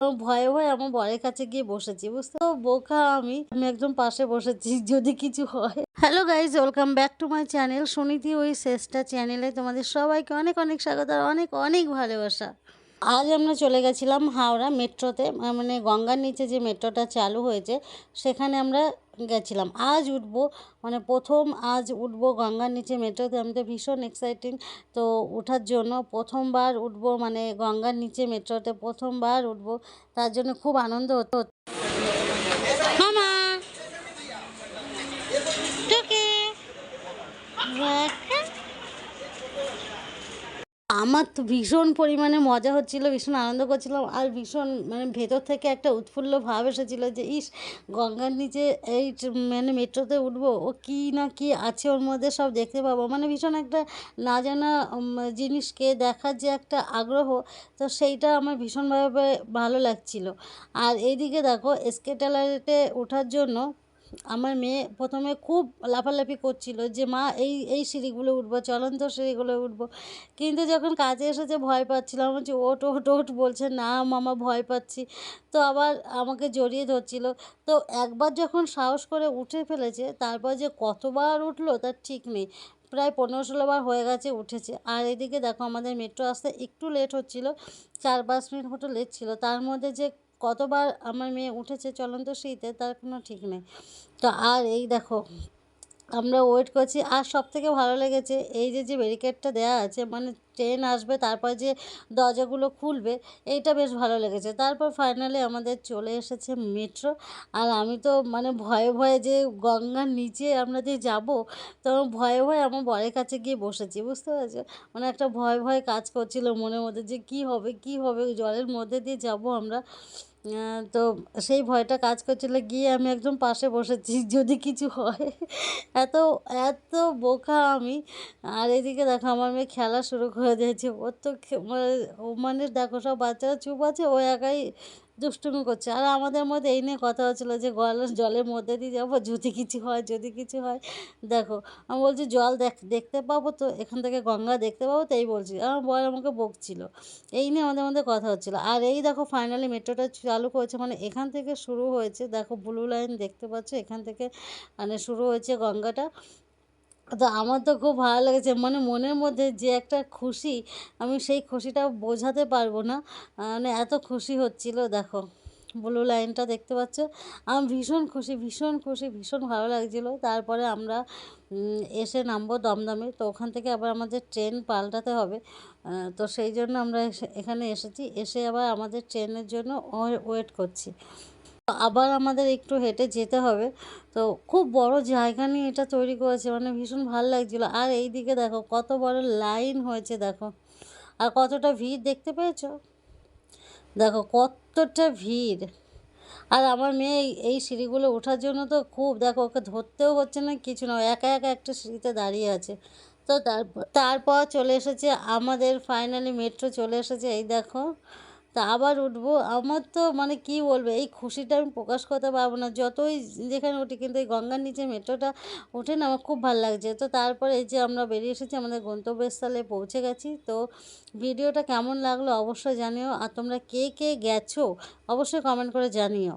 ভয়ে ভয়ে আমার বরের কাছে গিয়ে বসেছি, বুঝতে বোকা আমি আমি একদম পাশে বসেছি, যদি কিছু হয়। Hello guys welcome back to my channel Suniti ওই শেষটা চ্যানেলে তোমাদের সবাইকে অনেক অনেক স্বাগত আর অনেক অনেক ভালোবাসা। আজ আমরা চলে গেছিলাম হাওড়া মেট্রোতে মানে গঙ্গার নিচে যে মেট্রোটা চালু হয়েছে, সেখানে আমরা গেছিলাম। আজ উঠব মানে প্রথম আজ উঠব গঙ্গার নিচে মেট্রোতে, আমি তো ভীষণ এক্সাইটিং তো ওঠার জন্য প্রথমবার উঠব মানে গঙ্গার নিচে মেট্রোতে প্রথমবার উঠব, তার জন্য খুব আনন্দ হতো মামা তোকে আমার তো ভীষণ পরিমাণে মজা হচ্ছিল, ভীষণ আনন্দ করছিলাম আর ভীষণ মানে ভেতর থেকে একটা উৎফুল্ল ভাব এসেছিল যে, ইস, গঙ্গার নিচে এই মানে মেট্রোতে উঠবো, ও কী না কী আছে ওর মধ্যে সব দেখতে পাবো। মানে ভীষণ একটা না জানা জিনিসকে দেখার যে একটা আগ্রহ, তো সেইটা আমার ভীষণভাবে ভালো লাগছিল। আর এইদিকে দেখো এসকেটালারেটে ওঠার জন্য আমার মেয়ে প্রথমে খুব লাফালাফি করছিল যে, মা, এই এই সিঁড়িগুলো উঠবো, চলন্ত সিঁড়িগুলো উঠবো। কিন্তু যখন কাজে এসেছে, ভয় পাচ্ছিলাম বলছি ওট ওট ওট বলছে, না, মামা, ভয় পাচ্ছি। তো আবার আমাকে জড়িয়ে ধরছিল। তো একবার যখন সাহস করে উঠে ফেলেছে, তারপর যে কতবার উঠল, তার ঠিক নেই। প্রায় পনেরো ষোলো বার হয়ে গেছে, উঠেছে। আর এদিকে দেখো, আমাদের মেট্রো আসতে একটু লেট হচ্ছিল, চার পাঁচ মিনিট মতো লেট ছিল। তার মধ্যে যে কতবার আমার মেয়ে উঠেছে চলন্ত সিঁড়িতে তার কোনো ঠিক নেই। তো আর এই দেখো, আমরা ওয়েট করছি। আর সব থেকে ভালো লেগেছে, এই যে যে ব্যারিকেডটা দেওয়া আছে মানে ট্রেন আসবে, তারপর যে দরজাগুলো খুলবে, এইটা বেশ ভালো লেগেছে। তারপর ফাইনালি আমাদের চলে এসেছে মেট্রো আর আমি তো মানে ভয়ে ভয়ে যে গঙ্গার নিচে আমরা যে যাব, তো ভয়ে ভয়ে আমার বরের কাছে গিয়ে বসেছি, বুঝতে পেরেছ? মানে একটা ভয় ভয় কাজ করছিল মনের মধ্যে যে কি হবে কি হবে, জলের মধ্যে দিয়ে যাব আমরা। তো সেই ভয়টা কাজ করছিল। গিয়ে আমি একদম পাশে বসেছি, যদি কিছু হয়। এত এত বোকা আমি। আর এদিকে দেখো, আমার মেয়ে খেলা শুরু করে দিয়েছে। ওর তো মানে ও মানে দেখো, সব বাচ্চারা চুপ আছে, ও একাই দুষ্টুমি করছে। আর আমাদের মধ্যে এই নিয়ে কথা হচ্ছিল যে গলার জলের মধ্যে দিয়ে যাব, যদি কিছু হয়, যদি কিছু হয়। দেখো, আমি বলছি, জল দেখ, দেখতে পাবো তো, এখান থেকে গঙ্গা দেখতে পাবো তো এই বলছি আমার বর আমাকে বকছিল। এই নিয়ে আমাদের মধ্যে কথা হচ্ছিল। আর এই দেখো ফাইনালি মেট্রোটা চালু করেছে মানে এখান থেকে শুরু হয়েছে, দেখো ব্লু লাইন দেখতে পাচ্ছ, এখান থেকে মানে শুরু হয়েছে গঙ্গাটা। তো আমার তো খুব ভালো লেগেছে। মানে মনের মধ্যে যে একটা খুশি, আমি সেই খুশিটা বোঝাতে পারব না। মানে এত খুশি হচ্ছিল, দেখো। ব্লু লাইনটা দেখতে পাচ্ছ? আমি ভীষণ খুশি ভীষণ খুশি, ভীষণ ভালো লাগছিল। তারপরে আমরা এসে নামবো দমদমে। তো ওখান থেকে আবার আমাদের ট্রেন পাল্টাতে হবে। তো সেই জন্য আমরা এখানে এসেছি। এসে আবার আমাদের ট্রেনের জন্য ওয়েট করছি। আবার আমাদের একটু হেঁটে যেতে হবে। তো খুব বড় জায়গা নিয়ে এটা তৈরি করেছে মানে ভীষণ ভালো লাগছিল। আর এই দিকে দেখো কত বড় লাইন হয়েছে, দেখো। আর কতটা ভিড় দেখতে পেয়েছ? দেখো কতটা ভিড়। আর আমার মেয়ে এই- সিঁড়িগুলো ওঠার জন্য তো খুব, দেখো ওকে ধরতেও হচ্ছে না, কিছু না একা একা একটা সিঁড়িতে দাঁড়িয়ে আছে। তো তারপর তারপর চলে এসেছে আমাদের ফাইনালি মেট্রো চলে এসেছে, এই দেখো। তা আবার উঠবো। আমার তো মানে কি বলব, এই খুশিটা আমি প্রকাশ করতে পারব না। যতই যেখানে উঠি, কিন্তু এই গঙ্গার নিচে মেট্রোটা উঠে না, আমার খুব ভালো লাগছে। তো তারপরে এই যে আমরা বেরিয়ে এসেছি, আমাদের গন্তব্যস্থলে পৌঁছে গেছি। তো ভিডিওটা কেমন লাগল অবশ্যই জানিও। আর তোমরা কে কে গেছো, অবশ্যই কমেন্ট করে জানিও।